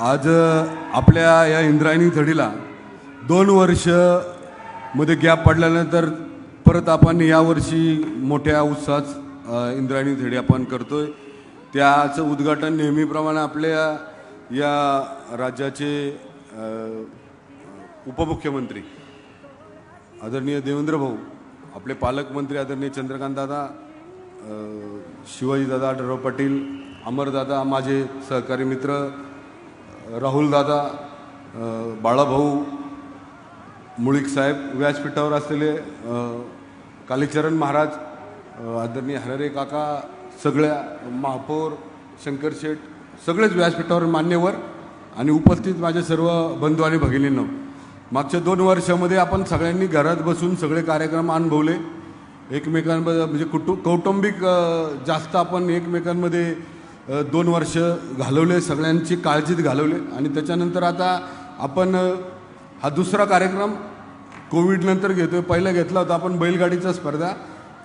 आज आपल्या या इंद्रायणी थडीला दोन वर्षमध्ये गॅप पडल्यानंतर परत आपण यावर्षी मोठ्या उत्साहात इंद्रायणी थडी आपण करतो आहे त्याचं उद्घाटन नेहमीप्रमाणे आपल्या या राज्याचे उपमुख्यमंत्री आदरणीय देवेंद्र भाऊ आपले पालकमंत्री आदरणीय चंद्रकांतदादा शिवाजीदादा आढळराव पाटील अमरदादा माझे सहकारी मित्र राहुलदादा बाळाभाऊ मुळीक साहेब व्यासपीठावर असलेले कालीचरण महाराज आदरणीय हररे काका सगळ्या महापौर शंकर शेठ सगळेच व्यासपीठावर मान्यवर आणि उपस्थित माझे सर्व बंधू आणि भगिनींनो. मागच्या दोन वर्षामध्ये आपण सगळ्यांनी घरात बसून सगळे कार्यक्रम अनुभवले. एकमेकांमध्ये म्हणजे कुटुंब कौटुंबिक जास्त आपण एकमेकांमध्ये दोन वर्ष घालवले सगळ्यांची काळजीत घालवले आणि त्याच्यानंतर आता आपण हा दुसरा कार्यक्रम कोविडनंतर घेतो आहे पहिला घेतला होता आपण बैलगाडीचा स्पर्धा.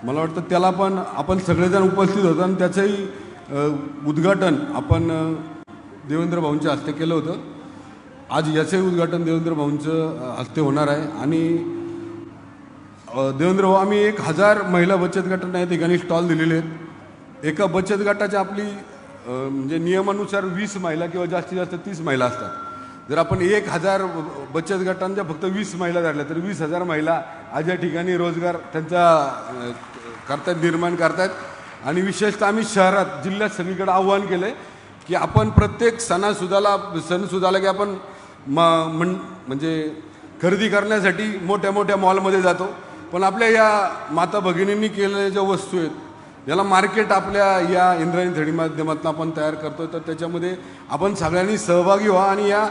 मला वाटतं त्याला पण आपण सगळेजण उपस्थित होतो आणि त्याचंही उद्घाटन आपण देवेंद्र भाऊंच्या हस्ते केलं होतं. आज याचंही उद्घाटन देवेंद्र भाऊंचं हस्ते होणार आहे. आणि देवेंद्र भाऊ आम्ही एक हजार महिला बचत गटांना या ठिकाणी स्टॉल दिलेले आहेत. एका बचत गटाच्या आपली म्हणजे नियमानुसार वीस महिला किंवा जास्तीत जास्त तीस महिला असतात. जर आपण एक हजार बचत गटांच्या फक्त वीस महिला धरल्या तर वीस हजार महिला आज या ठिकाणी रोजगार त्यांचा अ, करतायत निर्माण करतायत. आणि विशेषतः आम्ही शहरात जिल्ह्यात सगळीकडे आव्हान केलं आहे की आपण प्रत्येक सणासुदाला सणसुदाला की आपण म म्हण म्हणजे खरेदी करण्यासाठी मोठ्या मोठ्या मॉलमध्ये जातो. पण आपल्या या माता भगिनींनी केलेल्या ज्या वस्तू आहेत याला मार्केट आपल्या या इंद्रायणी थडी माध्यमातून आपण तयार करतोय. तर त्याच्यामध्ये आपण सगळ्यांनी सहभागी व्हा आणि या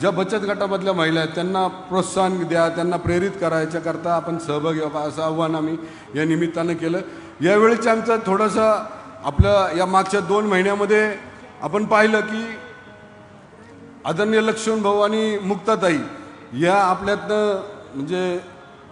ज्या बचत गटामधल्या महिला आहेत त्यांना प्रोत्साहन द्या त्यांना प्रेरित करायच्याकरता आपण सहभागी व्हा असं आव्हान आम्ही या निमित्तानं केलं. यावेळीचं आमचं थोडंसं आपलं या मागच्या दोन महिन्यामध्ये आपण पाहिलं की आदरणीय लक्ष्मण भाऊ आणि मुक्ताताई या आपल्यातनं म्हणजे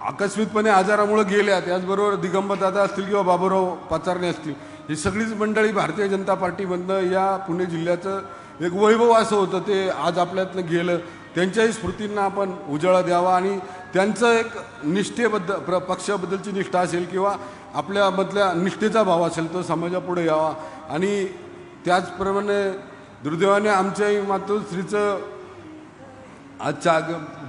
आकस्मितपणे आजारामुळे गेल्या त्याचबरोबर दिगंबरदादा असतील किंवा बाबूराव पाचारणे असतील ही सगळीच मंडळी भारतीय जनता पार्टीमधनं या पुणे जिल्ह्याचं एक वैभव असं होतं ते आज आपल्यातनं गेलं. त्यांच्याही स्मृतींना आपण उजाळा द्यावा आणि त्यांचं एक निष्ठेबद्दल प्र पक्षाबद्दलची निष्ठा असेल किंवा आपल्यामधल्या निष्ठेचा भाव असेल तो समाजापुढे यावा. आणि त्याचप्रमाणे दुर्दैवाने आमच्याही मातोश्रीचं आज चा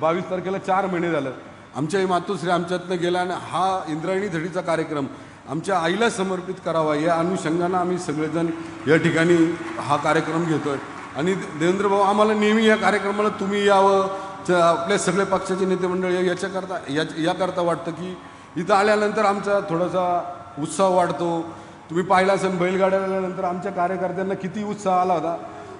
बावीस तारखेला चार महिने झालं. आमच्याही मातोश्री आमच्यातनं गेला आणि हा इंद्रायणी धडीचा कार्यक्रम आमच्या आईला समर्पित करावा या अनुषंगानं आम्ही सगळेजण या ठिकाणी हा कार्यक्रम घेतो आहे आणि देवेंद्र भाऊ आम्हाला नेहमी या कार्यक्रमाला तुम्ही यावं च- आपल्या सगळे पक्षाचे नेते मंडळ याच्याकरता या याकरता वाटतं की इथं आल्यानंतर आमचा थोडासा उत्साह वाढतो. तुम्ही पाहिला असेल बैलगाड्या आल्यानंतर आमच्या कार्यकर्त्यांना किती उत्साह आला होता.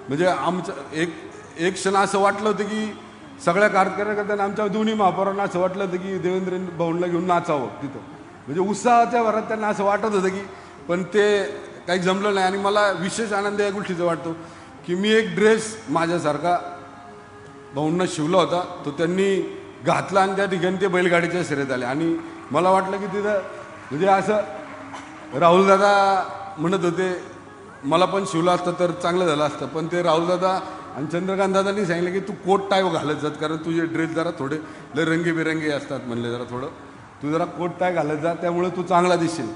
म्हणजे आमचं एक एक क्षण असं वाटलं होतं की सगळ्या कार्यकर्त्यांना आमच्या दोन्ही महापौरांना असं वाटलं होतं की देवेंद्र भवनला घेऊन नाचावं तिथं. म्हणजे उत्साहाच्या भरात त्यांना असं वाटत होतं की पण ते काही जमलं नाही. आणि मला विशेष आनंद या गोष्टीचा वाटतो की मी एक ड्रेस माझ्यासारखा भाऊंना शिवला होता. तो त्यांनी घातला आणि त्या ठिकाणी ते बैलगाडीच्या शर्यत आले. आणि मला वाटलं की तिथं म्हणजे असं राहुलदादा म्हणत होते मला पण शिवलं असतं तर चांगलं झालं असतं. पण ते राहुलदादा आणि चंद्रकांत दादांनी सांगितलं की तू कोट टाय घालत जात कारण तुझे ड्रेस जरा थोडे लय रंगीबेरंगी असतात म्हणले जरा थोडं. तू जरा कोट टाय घालत जा त्यामुळे तू चांगला दिसशील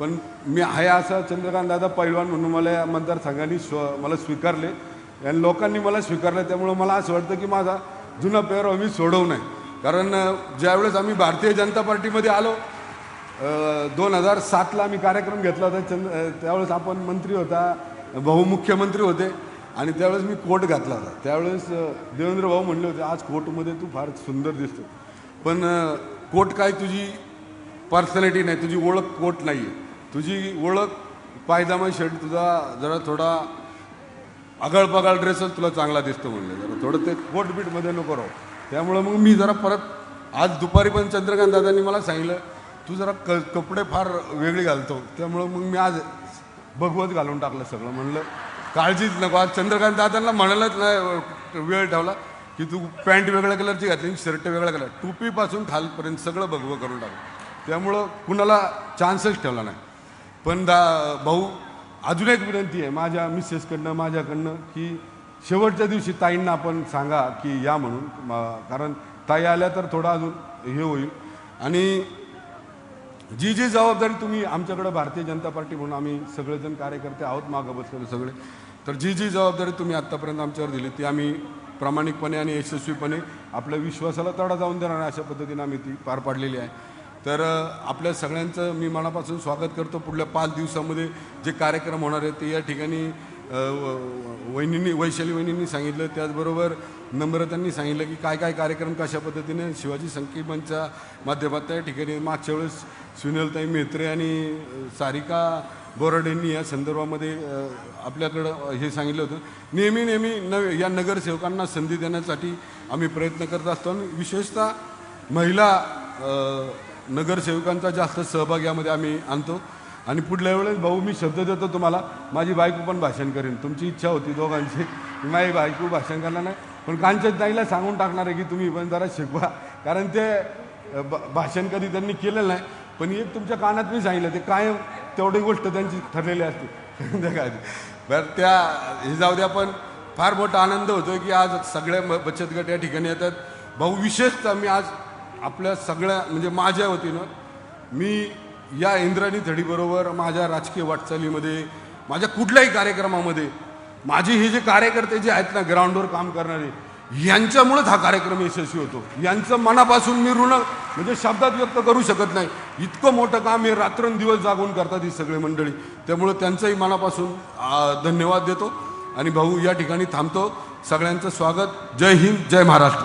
पण मी आहे असं चंद्रकांत दादा पैलवान म्हणून मला या मतदारसंघाने स्व मला स्वीकारले. आणि लोकांनी मला स्वीकारलं त्यामुळं मला असं वाटतं की माझा जुना पेहराव मी सोडवू नये. कारण ज्यावेळेस आम्ही भारतीय जनता पार्टीमध्ये आलो दोन हजार सातला आम्ही कार्यक्रम घेतला होता. चंद त्यावेळेस आपण मंत्री होता भाऊ मुख्यमंत्री होते. आणि त्यावेळेस मी कोट घातला होता. त्यावेळेस देवेंद्र भाऊ म्हणले होते आज कोटमध्ये तू फार सुंदर दिसतो पण कोट काय तुझी पर्सनॅलिटी नाही तुझी ओळख कोट नाही आहे तुझी ओळख पायजामा शर्ट तुझा जरा थोडा आगळपगाळ ड्रेसच तुला चांगला दिसतो म्हणले. जरा थोडं ते कोट बीटमध्ये नको राहू. त्यामुळं मग मी जरा परत आज दुपारी पण चंद्रकांत दादांनी मला सांगितलं तू जरा क कपडे फार वेगळे घालतो. त्यामुळं मग मी आज भगवत घालून टाकलं सगळं. म्हणलं काळजीच नको. आज चंद्रकांत दादांना म्हणायलाच नाही वेळ ठेवला की तू पॅन्ट वेगळ्या कलरची घातली शर्ट वेगळ्या कलर. टोपीपासून खालपर्यंत सगळं भगवं करून टाकलं. त्यामुळं कुणाला चान्सच ठेवला नाही. पण दा भाऊ अजून एक विनंती आहे माझ्या मिसेसकडनं माझ्याकडनं की शेवटच्या दिवशी ताईंना आपण सांगा की या म्हणून कारण ताई आल्या तर थोडं अजून हे होईल. आणि जी जी जबाबदारी तुम्ही आमच्याकडे भारतीय जनता पार्टी म्हणून आम्ही सगळेजण कार्यकर्ते आहोत मागं बसलेले सगळे. तर जी जी जबाबदारी तुम्ही आत्तापर्यंत आमच्यावर दिली ती आम्ही प्रामाणिकपणे आणि यशस्वीपणे आपल्या विश्वासाला तडा जाऊन देणार अशा पद्धतीनं आम्ही ती पार पाडलेली आहे. तर आपल्या सगळ्यांचं मी मनापासून स्वागत करतो. पुढल्या पाच दिवसामध्ये जे कार्यक्रम होणार आहेत ते या ठिकाणी वहिनींनी वैशाली वहिनींनी सांगितलं त्याचबरोबर नम्रतांनी सांगितलं की काय काय कार्यक्रम कशा पद्धतीने शिवाजी संकीमनच्या माध्यमात त्या ठिकाणी मागच्या वेळेस सुनीलताई मेत्रे आणि सारिका बोराडेंनी या संदर्भामध्ये आपल्याकडं हे सांगितलं होतं. नेहमी नेहमी न या नगरसेवकांना संधी देण्यासाठी आम्ही प्रयत्न करत असतो आणि विशेषतः महिला नगरसेवकांचा जास्त सहभाग यामध्ये आम्ही आणतो. आणि पुढल्या वेळेस भाऊ मी शब्द देतो तुम्हाला. माझी बायको पण भाषण करेन. तुमची इच्छा होती दोघांची. माझी बायको भाषण करणार नाही. पण कांचन ताईला सांगून टाकणार आहे की तुम्ही पण जरा शिकवा. कारण ते भाषण कधी त्यांनी केलेलं नाही. पण एक तुमच्या कानात मी सांगितलं ते कायम तेवढी गोष्ट त्यांची ठरलेली असते. काय बरं त्या हे जाऊ द्या पण फार मोठा आनंद होतो की आज सगळ्या बचत गट या ठिकाणी येतात. भाऊ विशेषतः मी आज आपल्या सगळ्या म्हणजे माझ्या वतीनं मी या इंद्राणी थडीबरोबर माझ्या राजकीय वाटचालीमध्ये माझ्या कुठल्याही कार्यक्रमामध्ये माझे हे जे कार्यकर्ते जे आहेत ना ग्राउंडवर काम करणारे यांच्यामुळेच हा कार्यक्रम यशस्वी होतो. यांचं मनापासून मी ऋण म्हणजे शब्दात व्यक्त करू शकत नाही. इतकं मोठं काम हे रात्रंदिवस जागून करतात ही सगळी मंडळी. त्यामुळं त्यांचंही मनापासून धन्यवाद देतो. आणि भाऊ या ठिकाणी थांबतो. सगळ्यांचं स्वागत. जय हिंद जय महाराष्ट्र.